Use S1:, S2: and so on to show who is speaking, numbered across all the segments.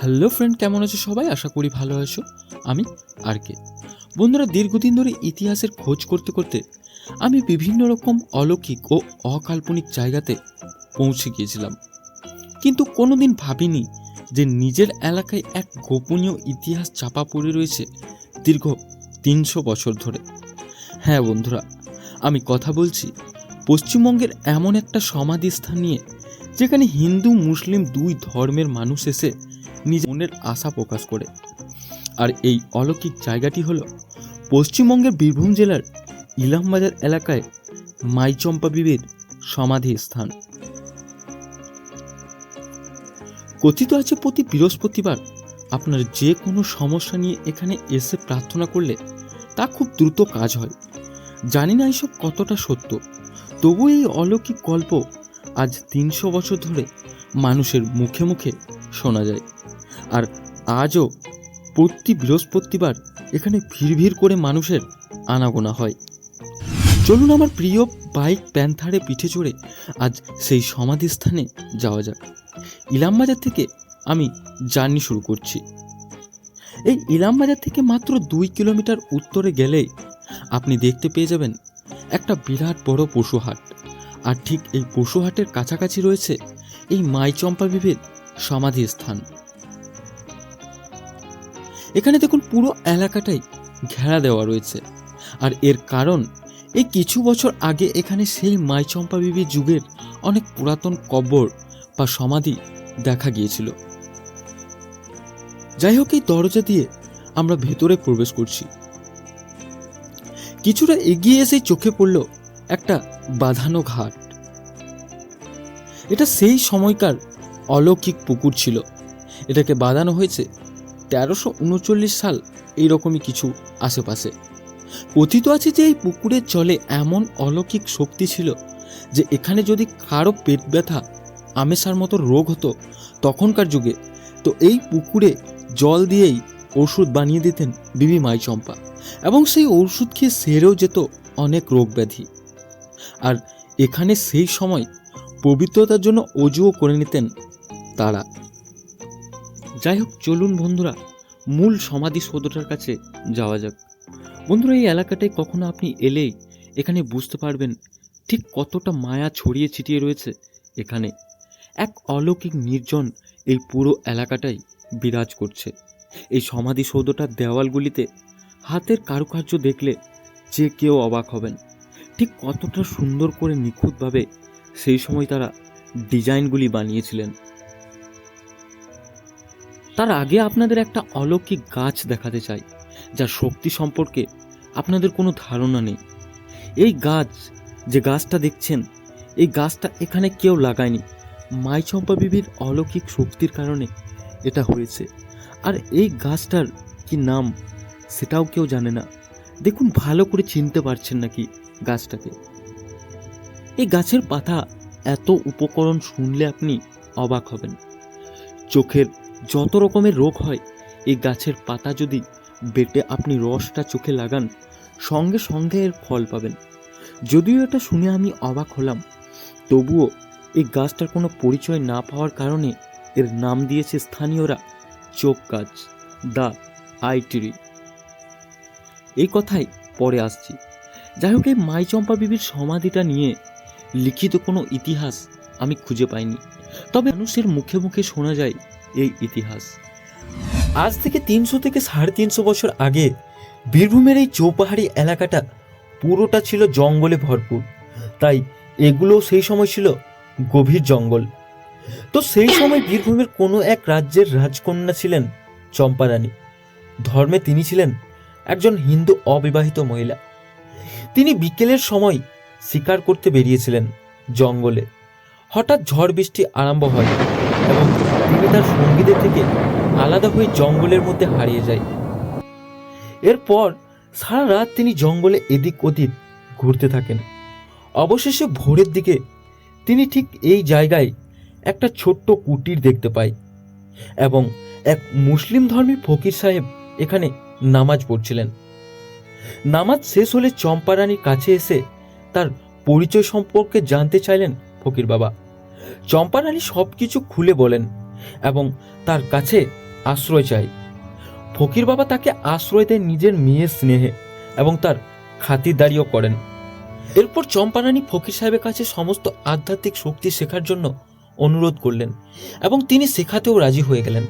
S1: Hello friend, কেমন আছো সবাই? আশা করি ভালো আছো। আমি আর কে বন্ধুরা, দীর্ঘদিন ধরে ইতিহাসের খোঁজ করতে করতে আমি বিভিন্ন রকম অলৌকিক ও অকাল্পনিক জায়গাতে পৌঁছে গিয়েছিলাম। কিন্তু কোনোদিন ভাবিনি যে নিজের এলাকায় এক গোপনীয় ইতিহাস চাপা পড়ে রয়েছে দীর্ঘ তিনশো বছর ধরে। হ্যাঁ বন্ধুরা, আমি কথা বলছি পশ্চিমবঙ্গের এমন একটা সমাধিস্থান নিয়ে যেখানে হিন্দু, মুসলিম দুই ধর্মের মানুষ এসে নিজ মনের আশা প্রকাশ করে। আর এই অলৌকিক জায়গাটি হলো পশ্চিমবঙ্গের বীরভূম জেলার ইলামবাজার এলাকায় মাইচম্পা বিবির সমাধি স্থান। কথিত আছে প্রতি বৃহস্পতিবার আপনার যে কোনো সমস্যা নিয়ে এখানে এসে প্রার্থনা করলে তা খুব দ্রুত কাজ হয়। জানি না এসব কতটা সত্য, তবু এই অলৌকিক গল্প আজ তিনশো বছর ধরে মানুষের মুখে মুখে শোনা যায়। আর আজও প্রতি বৃহস্পতিবার এখানে ভিড় ভিড় করে মানুষের আনাগোনা হয়। চলুন আমার প্রিয় বাইক প্যান্থারে পিঠে চড়ে আজ সেই সমাধিস্থানে যাওয়া যাক। ইলামবাজার থেকে আমি জার্নি শুরু করছি। এই ইলামবাজার থেকে মাত্র দুই কিলোমিটার উত্তরে গেলেই আপনি দেখতে পেয়ে যাবেন একটা বিরাট বড় পশুহাট আর ঠিক এই পশুহাটের কাছাকাছি রয়েছে এই মাইচম্পা বিবির সমাধি স্থান এখানে দেখুন পুরো এলাকাটাই ঘেরা দেওয়া রয়েছে। আর এর কারণ, এই কিছু বছর আগে এখানে সেই মাইচম্পা বিবি যুগের অনেক পুরাতন কবর বা সমাধি দেখা গিয়েছিল। যাই হোক, এই দরজা দিয়ে আমরা ভেতরে প্রবেশ করছি। কিছুটা এগিয়ে এসে চোখে পড়ল একটা বাঁধানো ঘাট। এটা সেই সময়কার অলৌকিক পুকুর ছিল। এটাকে বাঁধানো হয়েছে তেরোশো উনচল্লিশ সাল এইরকমই কিছু আশেপাশে। কথিত আছে যে এই পুকুরের জলে এমন অলৌকিক শক্তি ছিল যে এখানে যদি কারও পেট ব্যথা, আমেশার মতো রোগ হতো তখনকার যুগে, তো এই পুকুরে জল দিয়েই ওষুধ বানিয়ে দিতেন বিবি মাই চম্পা এবং সেই ওষুধ খেয়ে সেরেও যেত অনেক রোগ ব্যাধি। আর এখানে সেই সময় পবিত্রতার জন্য অজুও করে নিতেন তারা। যাই হোক, চলুন বন্ধুরা, মূল সমাধিসৌধটার কাছে যাওয়া যাক। বন্ধুরা, এই এলাকাটায় কখনো আপনি এলেই এখানে বুঝতে পারবেন ঠিক কতটা মায়া ছড়িয়ে ছিটিয়ে রয়েছে এখানে। এক অলৌকিক নির্জন এই পুরো এলাকাটাই বিরাজ করছে। এই সমাধিসৌধটার দেওয়ালগুলিতে হাতের কারুকার্য দেখলে যে কেউ অবাক হবেন। ঠিক কতটা সুন্দর করে নিখুঁতভাবে সেই সময় তারা ডিজাইনগুলি বানিয়েছিলেন। তার আগে আপনাদের একটা অলৌকিক গাছ দেখাতে চাই, যার শক্তি সম্পর্কে আপনাদের কোনো ধারণা নেই। এই গাছ, যে গাছটা দেখছেন, এই গাছটা এখানে কেউ লাগায়নি। মাই চম্পা বিবির অলৌকিক শক্তির কারণে এটা হয়েছে। আর এই গাছটার কি নাম, সেটাও কেউ জানে না। দেখুন, ভালো করে চিনতে পারছেন নাকি গাছটাকে। এই গাছের পাতা এত উপকরণ শুনলে আপনি অবাক হবেন। চোখের যত রকমের রোগ হয়, এই গাছের পাতা যদি বেটে আপনি রসটা চোখে লাগান, সঙ্গে সঙ্গে এর ফল পাবেন। যদিও এটা শুনে আমি অবাক হলাম, তবুও এই গাছটার কোনো পরিচয় না পাওয়ার কারণে এর নাম দিয়েছে স্থানীয়রা চোখ গাছ দা আইটিরি এই কথাই পরে আসছি। যাই হোক, এই মাই চম্পা বিবির সমাধিটা নিয়ে লিখিত কোনো ইতিহাস আমি খুঁজে পাইনি। তবে মানুষের মুখে মুখে শোনা যায় এই ইতিহাস। আজ থেকে তিনশো থেকে সাড়ে তিনশো বছর আগে বীরভূমের এই চৌপাহাড়ি এলাকাটা পুরোটা ছিল জঙ্গলে ভরপুর। তাই এগুলো সেই সময় ছিল গভীর জঙ্গল। তো সেই সময় বীরভূমের কোনো এক রাজ্যের রাজকন্যা ছিলেন চম্পারানী। ধর্মে তিনি ছিলেন একজন হিন্দু অবিবাহিত মহিলা। তিনি বিকেলের সময় শিকার করতে বেরিয়েছিলেন জঙ্গলে। হঠাৎ ঝড় বৃষ্টি আরম্ভ হয় এবং তিনি তার সঙ্গীদের থেকে আলাদা হয়ে জঙ্গলের মধ্যে হারিয়ে যায় এরপর সারা রাত তিনি জঙ্গলে এদিক ওদিক ঘুরতে থাকেন। অবশেষে ভোরের দিকে তিনি ঠিক এই জায়গায় একটা ছোট্ট কুটির দেখতে পায় এবং এক মুসলিম ধর্মী ফকির সাহেব এখানে নামাজ পড়ছিলেন। নামাজ শেষ হলে চম্পারানীর কাছে এসে তার পরিচয় সম্পর্কে জানতে চাইলেন ফকির বাবা। চম্পারানী সব কিছু খুলে বলেন এবং তার কাছে আশ্রয় চায় ফকির বাবা তাকে আশ্রয় দেয় নিজের মেয়ের স্নেহে এবং তার খাতিরদারিও করেন। এরপর চম্পারানী ফকির সাহেবের কাছে সমস্ত আধ্যাত্মিক শক্তি শেখার জন্য অনুরোধ করলেন এবং তিনি শেখাতেও রাজি হয়ে গেলেন।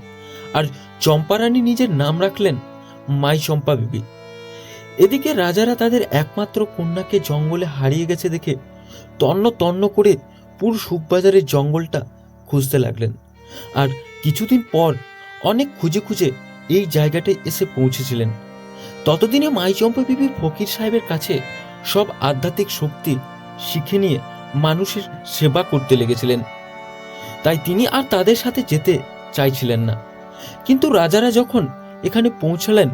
S1: আর চম্পারানী নিজের নাম রাখলেন মাই চম্পা বিবি। এদিকে রাজারা তাদের একমাত্র কন্যাকে জঙ্গলে হারিয়ে গেছে দেখে তন্ন তন্ন করে পুরো সুখবাজারের জঙ্গলটা খুঁজতে লাগলেন। আর কিছুদিন পর অনেক খুঁজে খুঁজে এই জায়গাটায় এসে পৌঁছেছিলেন। ততদিনে মাইচম্পা বিবি ফকির সাহেবের কাছে সব আধ্যাত্মিক শক্তি শিখে নিয়ে মানুষের সেবা করতে লেগেছিলেন। তাই তিনি আর তাদের সাথে যেতে চাইছিলেন না। কিন্তু রাজারা যখন এখানে পৌঁছলেন,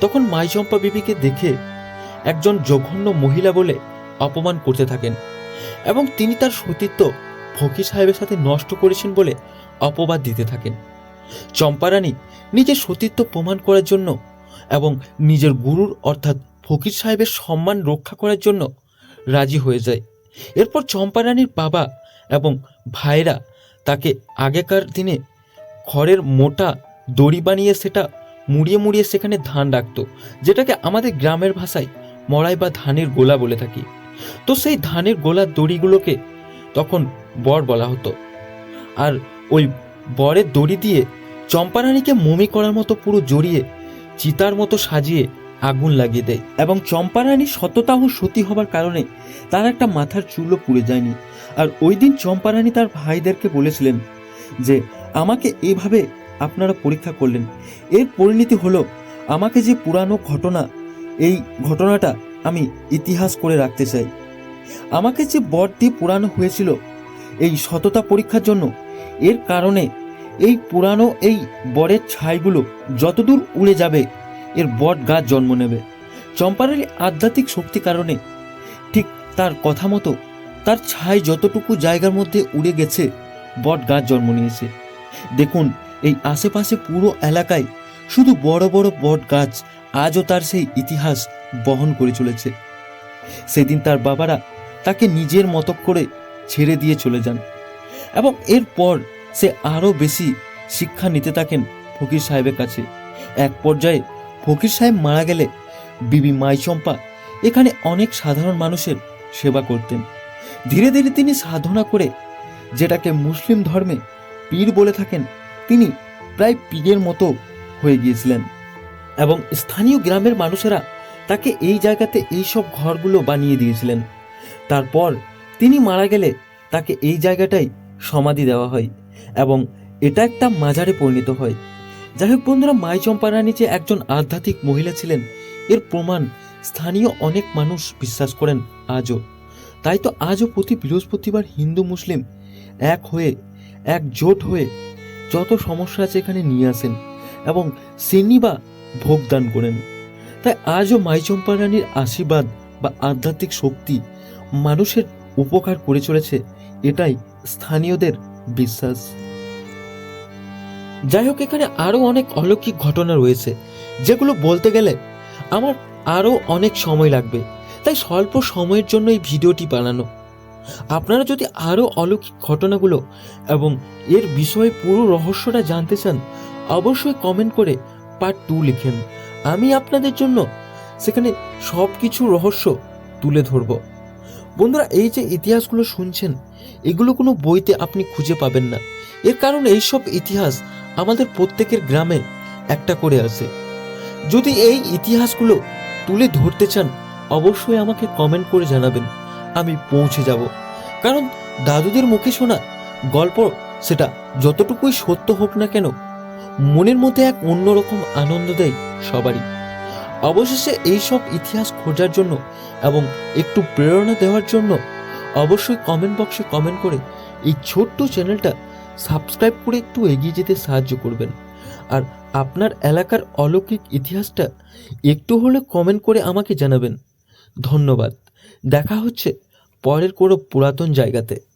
S1: তখন মাইচম্পা বিবিকে দেখে একজন জঘন্য মহিলা বলে অপমান করতে থাকেন এবং তিনি তার সতীত্ব ফকির সাহেবের সাথে নষ্ট করেছেন বলে অপবাদ দিতে থাকেন। চম্পারানী নিজের সতীত্ব প্রমাণ করার জন্য এবং নিজের গুরুর অর্থাৎ ফকির সাহেবের সম্মান রক্ষা করার জন্য রাজি হয়ে যায়। এরপর চম্পারানীর বাবা এবং ভাইরা তাকে আগেকার দিনে খড়ের মোটা দড়ি বানিয়ে সেটা মুড়িয়ে মুড়িয়ে সেখানে ধান রাখতো, যেটাকে আমাদের গ্রামের ভাষায় মড়াই বা ধানের গোলা বলে থাকি। তো সেই ধানের গোলার দড়িগুলোকে তখন বর বলা হতো। আর ওই বরের দড়ি দিয়ে চম্পারানীকে মমি করার মতো পুরো জড়িয়ে, চিতার মতো সাজিয়ে আগুন লাগিয়ে দেয় এবং চম্পারানী শততাহ সতী হবার কারণে তার একটা মাথার চুলও পুড়ে যায়নি। আর ওই দিন চম্পারানী তার ভাইদেরকে বলেছিলেন যে, আমাকে এভাবে আপনারা পরীক্ষা করলেন। এর পরিণতি হলো, আমাকে যে পুরানো ঘটনা, এই ঘটনাটা আমি ইতিহাস করে রাখতে চাই। আমাকে যে বর দিয়ে পুরানো হয়েছিল, এই সততা পরীক্ষার জন্য এর কারণে এই পুরানো এই বরের ছাইগুলো যতদূর উড়ে যাবে, এর বট গাছ জন্ম নেবে। চম্পারের আধ্যাত্মিক শক্তি কারণে ঠিক তার কথা মতো তার ছাই যতটুকু জায়গার মধ্যে উড়ে গেছে বট গাছ জন্ম নিয়েছে। দেখুন, এই আশেপাশে পুরো এলাকায় শুধু বড় বড় বট গাছ আজও তার সেই ইতিহাস বহন করে চলেছে। সেদিন তার বাবারা তাকে নিজের মতো করে ছেড়ে দিয়ে চলে যান। এবং এরপর সে আরও বেশি শিক্ষা নিতে থাকেন ফকির সাহেবের কাছে। এক পর্যায়ে ফকির সাহেব মারা গেলে বিবি মাইচম্পা এখানে অনেক সাধারণ মানুষের সেবা করতেন। ধীরে ধীরে তিনি সাধনা করে যেটাকে মুসলিম ধর্মে পীর বলে থাকেন, তিনি প্রায় পীরের মতো হয়ে গিয়েছিলেন। এবং স্থানীয় গ্রামের মানুষেরা তাকে এই জায়গাতে এইসব ঘরগুলো বানিয়ে দিয়েছিলেন। তারপর তিনি মারা গেলে তাকে এই জায়গাটাই সমাধি দেওয়া হয় এবং এটা একটা মাজারে পরিণত হয়। যাই হোক বন্ধুরা, মাই চম্পা রানী যে একজন আধ্যাত্মিক মহিলা ছিলেন। এর প্রমাণ স্থানীয় অনেক মানুষ বিশ্বাস করেন আজও। তাই তো আজও প্রতি বৃহস্পতিবার হিন্দু মুসলিম এক হয়ে একজোট হয়ে যত সমস্যা আছে এখানে নিয়ে আসেন এবং সিন্নি বা ভোগদান করেন। তাই আজও মাইচম্পা রানীর আশীর্বাদ বা আধ্যাত্মিক শক্তি মানুষের উপকার করে চলেছে এটাই স্থানীয়দের বিশ্বাস। যাই হোক, এখানে আরও অনেক অলৌকিক ঘটনা রয়েছে, যেগুলো বলতে গেলে আমার আরও অনেক সময় লাগবে। তাই স্বল্প সময়ের জন্য এই ভিডিওটি বানানো। আপনারা যদি আরও অলৌকিক ঘটনাগুলো এবং এর বিষয়ে পুরো রহস্যটা জানতে চান, অবশ্যই কমেন্ট করে পার্ট টু লিখেন। আমি আপনাদের জন্য সেখানে সব কিছু রহস্য তুলে ধরব। বন্ধুরা, এই যে ইতিহাসগুলো শুনছেন, এগুলো কোনো বইতে আপনি খুঁজে পাবেন না। এর কারণ এইসব ইতিহাস আমাদের প্রত্যেকের গ্রামে একটা করে আছে। যদি এই ইতিহাসগুলো তুলে ধরতে চান, অবশ্যই আমাকে কমেন্ট করে জানাবেন। আমি পৌঁছে যাব। কারণ দাদুদের মুখে শোনা গল্প সেটা যতটুকুই সত্য হোক না কেন, মনের মধ্যে এক অন্যরকম আনন্দ দেয় সবারই। অবশেষে এইসব ইতিহাস খোঁজার জন্য এবং একটু প্রেরণা দেওয়ার জন্য অবশ্যই কমেন্ট বক্সে কমেন্ট করে এই ছোট্ট চ্যানেলটা সাবস্ক্রাইব করে একটু এগিয়ে যেতে সাহায্য করবেন। আর আপনার এলাকার অলৌকিক ইতিহাসটা একটু হলে কমেন্ট করে আমাকে জানাবেন। ধন্যবাদ। দেখা হচ্ছে পরের কোনো পুরাতন জায়গাতে।